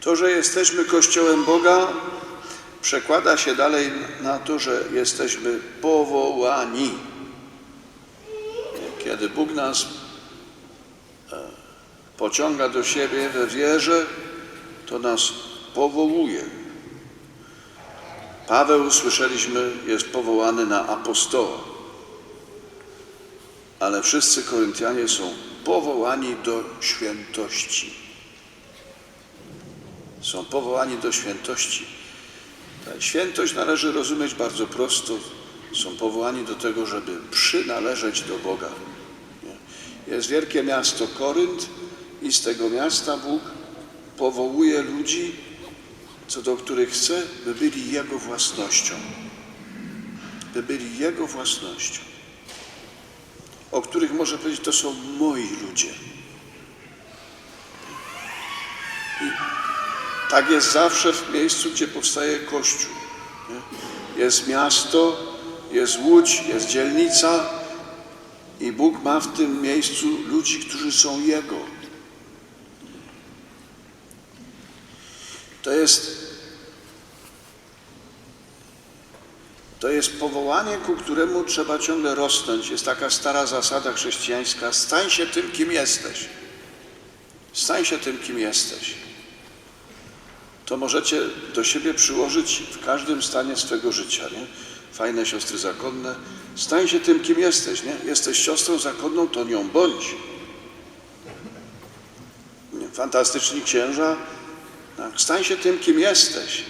To, że jesteśmy Kościołem Boga, przekłada się dalej na to, że jesteśmy powołani. Kiedy Bóg nas e, pociąga do siebie we wierze, to nas powołuje. Paweł, słyszeliśmy, jest powołany na apostoła, ale wszyscy Koryntianie są powołani do świętości. Są powołani do świętości. Ta świętość należy rozumieć bardzo prosto. Są powołani do tego, żeby przynależeć do Boga. Jest wielkie miasto Korynt i z tego miasta Bóg powołuje ludzi, co do których chce, by byli Jego własnością. By byli Jego własnością. O których może powiedzieć, to są moi ludzie. Tak jest zawsze w miejscu, gdzie powstaje Kościół. Nie? Jest miasto, jest łódź, jest dzielnica i Bóg ma w tym miejscu ludzi, którzy są Jego. To jest, to jest powołanie, ku któremu trzeba ciągle rosnąć. Jest taka stara zasada chrześcijańska: stań się tym, kim jesteś. Stań się tym, kim jesteś. To możecie do siebie przyłożyć w każdym stanie swego życia. Nie? Fajne siostry zakonne. Stań się tym, kim jesteś. Nie? Jesteś siostrą zakonną, to nią bądź. Fantastyczni księża. Tak, stań się tym, kim jesteś.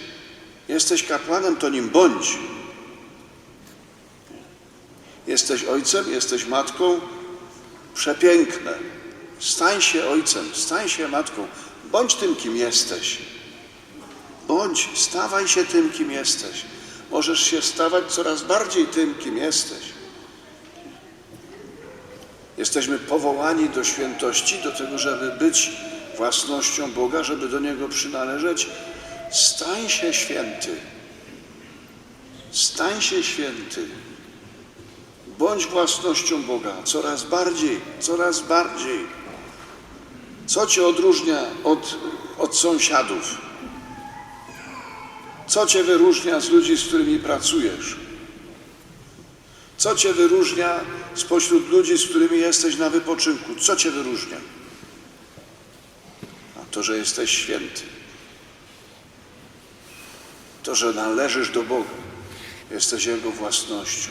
Jesteś kapłanem, to nim bądź. Jesteś ojcem, jesteś matką. Przepiękne. Stań się ojcem, stań się matką. Bądź tym, kim jesteś. Bądź, stawaj się tym, kim jesteś. Możesz się stawać coraz bardziej tym, kim jesteś. Jesteśmy powołani do świętości, do tego, żeby być własnością Boga, żeby do Niego przynależeć. Stań się święty. Stań się święty. Bądź własnością Boga coraz bardziej, coraz bardziej. Co cię odróżnia od, od sąsiadów? Co cię wyróżnia z ludzi, z którymi pracujesz? Co cię wyróżnia spośród ludzi, z którymi jesteś na wypoczynku? Co cię wyróżnia? A to, że jesteś święty. To, że należysz do Boga. Jesteś Jego własnością.